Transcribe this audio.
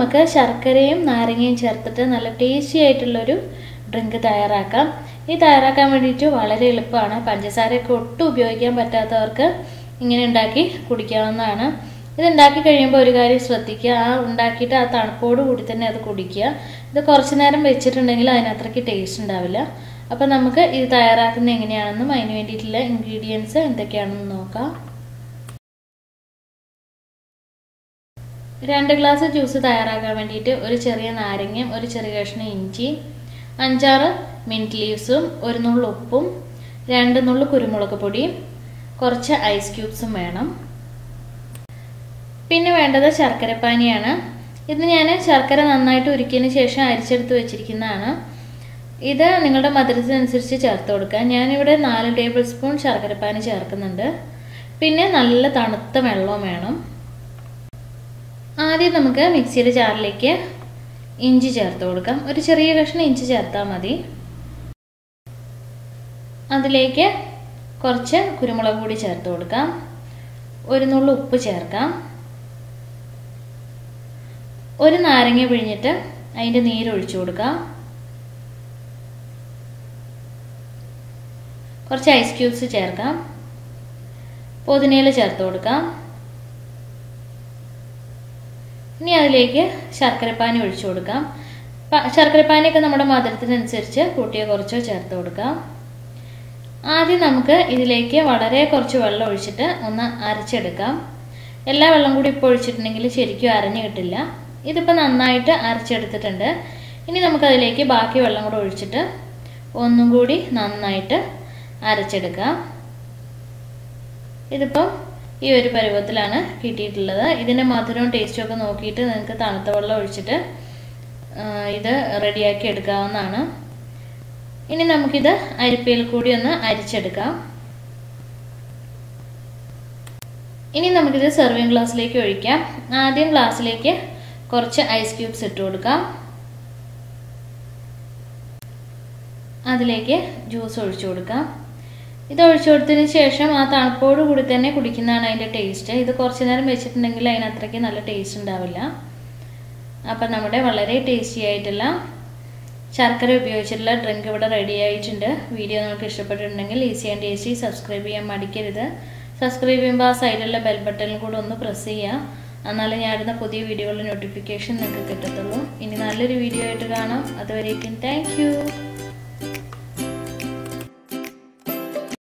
നമുക്ക് ശർക്കരയും നാരങ്ങയും ചേർത്തിട്ട് നല്ല ടേസ്റ്റി ആയിട്ടുള്ളൊരു ഡ്രിങ്ക് തയ്യാറാക്കാം. ഈ തയ്യാറാക്കാൻ വേണ്ടിയിട്ട് വളരെ എളുപ്പമാണ്. പഞ്ചസാരയൊക്കെ ഒട്ടും ഉപയോഗിക്കാൻ പറ്റാത്തവർക്ക് ഇങ്ങനെ ഉണ്ടാക്കി കുടിക്കാവുന്നതാണ്. ഇത് ഉണ്ടാക്കി കഴിയുമ്പോൾ ഒരു കാര്യം ശ്രദ്ധിക്കുക. ആ ഉണ്ടാക്കിയിട്ട് ആ തണുപ്പോട് കൂടി തന്നെ അത് കുടിക്കുക. ഇത് കുറച്ച് നേരം വെച്ചിട്ടുണ്ടെങ്കിൽ അതിനത്രയ്ക്ക് ടേസ്റ്റ് ഉണ്ടാവില്ല. അപ്പോൾ നമുക്ക് ഇത് തയ്യാറാക്കുന്നത് എങ്ങനെയാണെന്നും അതിന് വേണ്ടിയിട്ടുള്ള ഇൻഗ്രീഡിയൻസ് എന്തൊക്കെയാണെന്ന് നോക്കാം. രണ്ട് ഗ്ലാസ് ജ്യൂസ് തയ്യാറാക്കാൻ വേണ്ടിയിട്ട് ഒരു ചെറിയ നാരങ്ങയും ഒരു ചെറിയ കഷ്ണം ഇഞ്ചി അഞ്ചാറ് മിന്റ് ലീവ്സും ഒരു നുള്ളു ഉപ്പും രണ്ട് നുള്ളു കുരുമുളക് പൊടിയും കുറച്ച് ഐസ് ക്യൂബ്സും വേണം. പിന്നെ വേണ്ടത് ശർക്കരപ്പാനിയാണ് ഇത് ഞാൻ ശർക്കര നന്നായിട്ട് ഉരുക്കിയതിന് ശേഷം അരിച്ചെടുത്ത് വെച്ചിരിക്കുന്നതാണ്. ഇത് നിങ്ങളുടെ മധുരത്തിനനുസരിച്ച് ചേർത്ത് കൊടുക്കുക ഞാനിവിടെ നാല് ടേബിൾ സ്പൂൺ ശർക്കരപ്പാനി ചേർക്കുന്നുണ്ട്. പിന്നെ നല്ല തണുത്ത വെള്ളവും വേണം. ആദ്യം നമുക്ക് മിക്സിയുടെ ജാറിലേക്ക് ഇഞ്ചി ചേർത്ത് കൊടുക്കാം. ഒരു ചെറിയ കഷ്ണം ഇഞ്ചി ചേർത്താൽ മതി. അതിലേക്ക് കുറച്ച് കുരുമുളക് പൊടി ചേർത്ത് കൊടുക്കാം. ഒരു നുള്ളു ഉപ്പ് ചേർക്കാം. ഒരു നാരങ്ങ പിഴിഞ്ഞിട്ട് അതിന്റെ നീരൊഴിച്ചു കൊടുക്കാം. കുറച്ച് ഐസ് ക്യൂബ്സ് ചേർക്കാം. പുതിനയില ചേർത്ത് കൊടുക്കാം. ഇനി അതിലേക്ക് ശർക്കരപ്പാനി ഒഴിച്ചു കൊടുക്കാം. ശർക്കരപ്പാനിയൊക്കെ നമ്മുടെ മധുരത്തിനനുസരിച്ച് കൂട്ടിയോ കുറച്ചോ ചേർത്ത് കൊടുക്കാം. ആദ്യം നമുക്ക് ഇതിലേക്ക് വളരെ കുറച്ച് വെള്ളം ഒഴിച്ചിട്ട് ഒന്ന് അരച്ചെടുക്കാം. എല്ലാ വെള്ളം കൂടി ഇപ്പോൾ ഒഴിച്ചിട്ടുണ്ടെങ്കിൽ ശരിക്കും അരഞ്ഞു കിട്ടില്ല. ഇതിപ്പോൾ നന്നായിട്ട് അരച്ചെടുത്തിട്ടുണ്ട്. ഇനി നമുക്കതിലേക്ക് ബാക്കി വെള്ളം കൂടെ ഒഴിച്ചിട്ട് ഒന്നും കൂടി നന്നായിട്ട് അരച്ചെടുക്കാം. ഇതിപ്പം ഈ ഒരു പരുവത്തിലാണ് കിട്ടിയിട്ടുള്ളത്. ഇതിന്റെ മധുരവും ടേസ്റ്റും ഒക്കെ നോക്കിയിട്ട് നിങ്ങൾക്ക് തണുത്ത വെള്ളം ഒഴിച്ചിട്ട് ഇത് റെഡിയാക്കി എടുക്കാവുന്നതാണ്. ഇനി നമുക്കിത് അരിപ്പയിൽ കൂടി ഒന്ന് അരിച്ചെടുക്കാം. ഇനി നമുക്കിത് സെർവിങ് ഗ്ലാസ്സിലേക്ക് ഒഴിക്കാം. ആദ്യം ഗ്ലാസ്സിലേക്ക് കുറച്ച് ഐസ് ക്യൂബ്സ് ഇട്ട് കൊടുക്കാം. അതിലേക്ക് ജ്യൂസ് ഒഴിച്ചു കൊടുക്കാം. ഇത് ഒഴിച്ചു കൊടുത്തതിന് ശേഷം ആ തണുപ്പോട് കൂടി തന്നെ കുടിക്കുന്നതാണ് അതിന്റെ ടേസ്റ്റ് ഇത് കുറച്ച് നേരം വെച്ചിട്ടുണ്ടെങ്കിൽ അതിന് അത്രയ്ക്ക് നല്ല ടേസ്റ്റ് ഉണ്ടാവില്ല. അപ്പം നമ്മുടെ വളരെ ടേസ്റ്റി ആയിട്ടുള്ള ശർക്കര ഉപയോഗിച്ചിട്ടുള്ള ഡ്രിങ്ക് ഇവിടെ റെഡി ആയിട്ടുണ്ട്. വീഡിയോ നിങ്ങൾക്ക് ഇഷ്ടപ്പെട്ടിട്ടുണ്ടെങ്കിൽ ഈസി ആൻഡ് ടേസ്റ്റി സബ്സ്ക്രൈബ് ചെയ്യാൻ മടിക്കരുത്. സബ്സ്ക്രൈബ് ചെയ്യുമ്പോൾ ആ സൈഡിലുള്ള ബെൽ ബട്ടണിൽ കൂടെ ഒന്ന് പ്രസ് ചെയ്യുക. എന്നാലേ ഞാൻ ഇടുന്ന പുതിയ വീഡിയോകളുടെ നോട്ടിഫിക്കേഷൻ നിങ്ങൾക്ക് കിട്ടത്തുള്ളൂ. ഇനി നല്ലൊരു വീഡിയോ ആയിട്ട് കാണാം. അതുവരേക്കും താങ്ക്